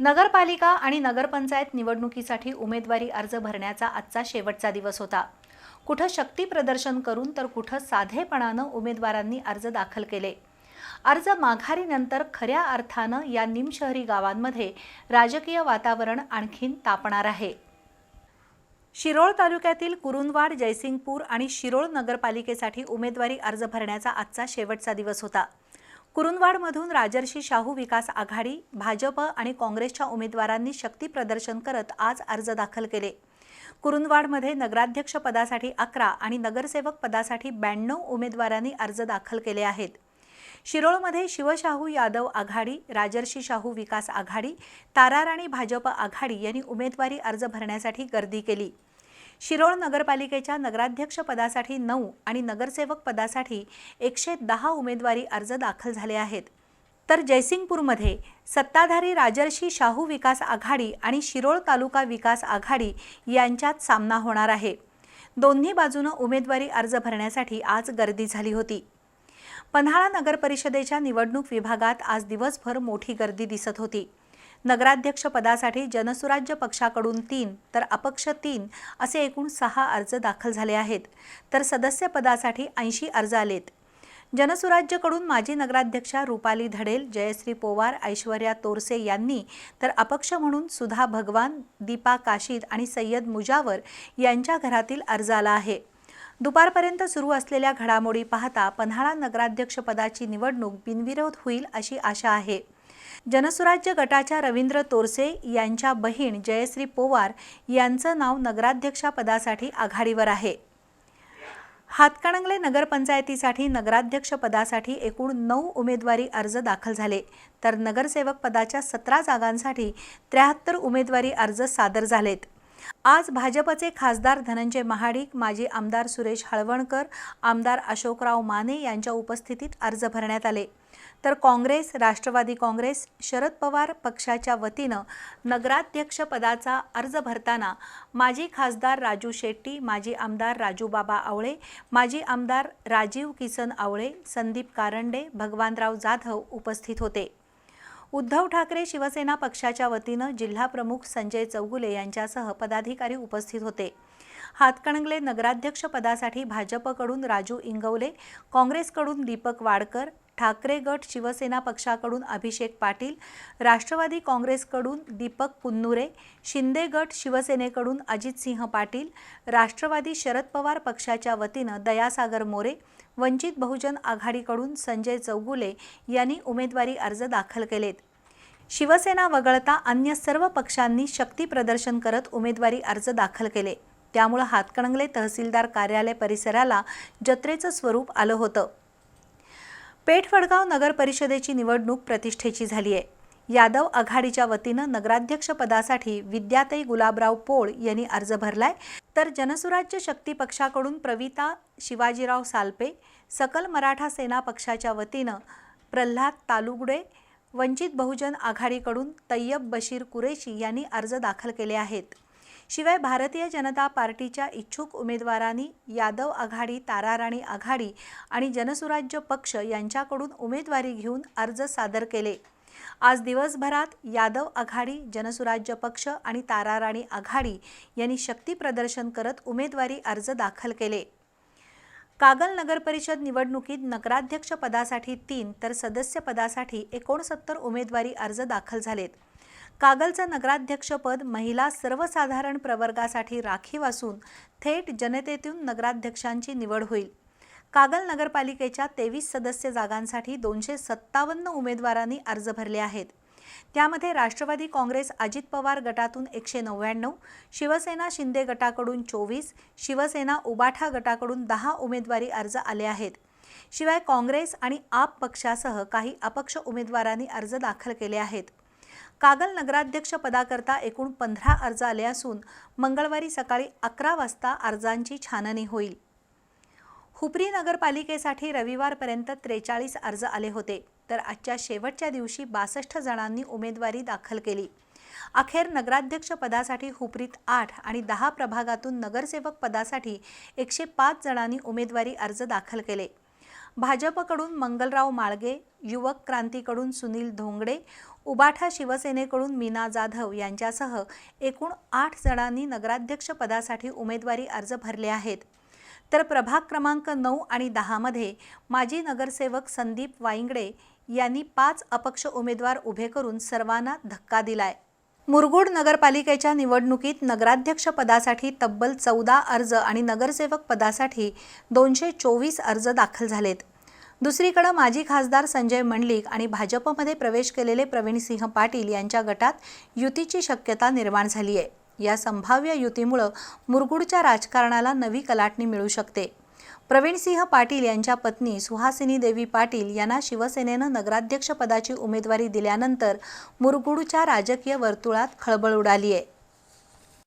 नगरपालिका आणि नगरपंचायत निवडणुकीसाठी उमेदवारी अर्ज भरण्याचा आजचा शेवटचा दिवस होता. कुठं शक्ती प्रदर्शन करून तर कुठं साधेपणानं उमेदवारांनी अर्ज दाखल केले. अर्ज माघारीनंतर खऱ्या अर्थानं या निमशहरी गावांमध्ये राजकीय वातावरण आणखीन तापणार आहे. शिरोळ तालुक्यातील कुरुंदवाड जयसिंगपूर आणि शिरोळ नगरपालिकेसाठी उमेदवारी अर्ज भरण्याचा आजचा शेवटचा दिवस होता. कुरुंदवाडमधून राजर्षी शाहू विकास आघाडी भाजप आणि काँग्रेसच्या उमेदवारांनी शक्ती प्रदर्शन करत आज अर्ज दाखल केले. कुरुंदवाडमध्ये नगराध्यक्ष पदासाठी अकरा आणि नगरसेवक पदासाठी ब्याण्णव उमेदवारांनी अर्ज दाखल केले आहेत. शिरोळमध्ये शिवशाहू यादव आघाडी राजर्षी शाहू विकास आघाडी ताराराणी भाजप आघाडी यांनी उमेदवारी अर्ज भरण्यासाठी गर्दी केली. शिरोळ नगरपालिकेच्या नगराध्यक्ष पदासाठी नऊ आणि नगरसेवक पदासाठी एकशे दहा उमेदवारी अर्ज दाखल झाले आहेत. तर जयसिंगपूरमध्ये सत्ताधारी राजर्षी शाहू विकास आघाडी आणि शिरोळ तालुका विकास आघाडी यांच्यात सामना होणार आहे. दोन्ही बाजूनं उमेदवारी अर्ज भरण्यासाठी आज गर्दी झाली होती. पन्हाळा नगरपरिषदेच्या निवडणूक विभागात आज दिवसभर मोठी गर्दी दिसत होती. नगराध्यक्ष पदासाठी जनसुराज्य पक्षाकडून तीन तर अपक्ष तीन असे एकूण सहा अर्ज दाखल झाले आहेत. तर सदस्य पदासाठी ऐंशी अर्ज आलेत. जनसुराज्यकडून माजी नगराध्यक्षा रुपाली धडेल जयश्री पोवार ऐश्वर्या तोरसे यांनी तर अपक्ष म्हणून सुधा भगवान दीपा काशीद आणि सय्यद मुजावर यांच्या घरातील अर्ज आला आहे. दुपारपर्यंत सुरू असलेल्या घडामोडी पाहता पन्हाळा नगराध्यक्षपदाची निवडणूक बिनविरोध होईल अशी आशा आहे. जनसुराज्य गटाच्या रवींद्र तोरसे यांच्या बहीण जयश्री पोवार यांचं नाव नगराध्यक्षपदासाठी आघाडीवर आहे. हातकणंगले नगरपंचायतीसाठी नगराध्यक्ष पदासाठी एकूण नऊ उमेदवारी अर्ज दाखल झाले. तर नगरसेवक पदाच्या सतरा जागांसाठी त्र्याहत्तर उमेदवारी अर्ज सादर झालेत. आज भाजपचे खासदार धनंजय महाडिक माजी आमदार सुरेश हळवणकर आमदार अशोकराव माने यांच्या उपस्थितीत अर्ज भरण्यात आले. तर काँग्रेस राष्ट्रवादी काँग्रेस शरद पवार पक्षाच्या वतीनं नगराध्यक्ष पदाचा अर्ज भरताना माजी खासदार राजू शेट्टी माजी आमदार राजूबाबा आवळे माजी आमदार राजीव किसन आवळे संदीप कारंडे भगवानराव जाधव उपस्थित होते. उद्धव ठाकरे शिवसेना पक्षाच्या वतीनं जिल्हाप्रमुख संजय चौगुले यांच्यासह पदाधिकारी उपस्थित होते. हातकणंगले नगराध्यक्ष पदासाठी भाजपकडून राजू इंगवले काँग्रेसकडून दीपक वाडकर ठाकरे गट शिवसेना पक्षाकडून अभिषेक पाटील राष्ट्रवादी काँग्रेसकडून दीपक पुन्नुरे शिंदे गट शिवसेनेकडून अजितसिंह पाटील राष्ट्रवादी शरद पवार पक्षाच्या वतीनं दयासागर मोरे वंचित बहुजन आघाडीकडून संजय चौगुले यांनी उमेदवारी अर्ज दाखल केलेत. शिवसेना वगळता अन्य सर्व पक्षांनी शक्ती प्रदर्शन करत उमेदवारी अर्ज दाखल केले. त्यामुळं हातकणंगले तहसीलदार कार्यालय परिसराला जत्रेचं स्वरूप आलं होतं. पेठवडगाव नगर परिषदेची निवडणूक प्रतिष्ठेची झाली आहे. यादव आघाडीच्या वतीनं नगराध्यक्षपदासाठी विद्याताई गुलाबराव पोळ यांनी अर्ज भरलाय. तर जनसुराज्य शक्ती पक्षाकडून प्रविता शिवाजीराव सालपे सकल मराठा सेना पक्षाच्या वतीनं प्रल्हाद तालुगडे वंचित बहुजन आघाडीकडून तय्यब बशीर कुरेशी यांनी अर्ज दाखल केले आहेत. शिवाय भारतीय जनता पार्टीच्या इच्छुक उमेदवारांनी यादव आघाडी ताराराणी आघाडी आणि जनसुराज्य पक्ष यांच्याकडून उमेदवारी घेऊन अर्ज सादर केले. आज दिवसभरात यादव आघाडी जनसुराज्य पक्ष आणि ताराराणी आघाडी यांनी शक्ती प्रदर्शन करत उमेदवारी अर्ज दाखल केले. कागल नगरपरिषद निवडणुकीत नगराध्यक्ष पदासाठी तीन तर सदस्य पदासाठी एकोणसत्तर उमेदवारी अर्ज दाखल झालेत. कागलचं नगराध्यक्षपद महिला सर्वसाधारण प्रवर्गासाठी राखीव असून थेट जनतेतून नगराध्यक्षांची निवड होईल. कागल नगरपालिकेच्या तेवीस सदस्य जागांसाठी दोनशे सत्तावन्न उमेदवारांनी अर्ज भरले आहेत. त्यामध्ये राष्ट्रवादी काँग्रेस अजित पवार गटातून एकशे नव्याण्णव शिवसेना शिंदे गटाकडून चोवीस शिवसेना उबाठा गटाकडून दहा उमेदवारी अर्ज आले आहेत. शिवाय काँग्रेस आणि आप पक्षासह काही अपक्ष उमेदवारांनी अर्ज दाखल केले आहेत. कागल नगराध्यक्ष पदाकरता एकूण पंधरा अर्ज आले असून मंगळवारी सकाळी अकरा वाजता अर्जांची छाननी होईल. हुपरी नगरपालिकेसाठी रविवारपर्यंत त्रेचाळीस अर्ज आले होते तर आजच्या शेवटच्या दिवशी बासष्ट जणांनी उमेदवारी दाखल केली. अखेर नगराध्यक्ष पदासाठी हुपरीत आठ आणि दहा प्रभागातून नगरसेवक पदासाठी एकशे पाच जणांनी उमेदवारी अर्ज दाखल केले. भाजपकडून मंगलराव माळगे युवक क्रांतीकडून सुनील धोंगडे उबाठा शिवसेनेकडून मीना जाधव यांच्यासह एकूण आठ जणांनी नगराध्यक्षपदासाठी उमेदवारी अर्ज भरले आहेत. तर प्रभाग क्रमांक नऊ आणि दहामध्ये माजी नगरसेवक संदीप वाईंगडे यांनी पाच अपक्ष उमेदवार उभे करून सर्वांना धक्का दिलाय. मुरगुड नगरपालिकेच्या निवडणुकीत नगराध्यक्ष पदासाठी तब्बल चौदा अर्ज आणि नगरसेवक पदासाठी दोनशे चोवीस अर्ज दाखल झालेत. दुसरीकडे माजी खासदार संजय मंडलिक आणि भाजपमध्ये प्रवेश केलेले प्रवीणसिंह पाटील यांच्या गटात युतीची शक्यता निर्माण झाली आहे या संभाव्य युतीमुळं मुरगुडच्या राजकारणाला नवी कलाटणी मिळू शकते. प्रवीणसिंह पाटील यांच्या पत्नी सुहासिनी देवी पाटील यांना शिवसेनेनं नगराध्यक्षपदाची उमेदवारी दिल्यानंतर मुरगुडच्या राजकीय वर्तुळात खळबळ उडाली आहे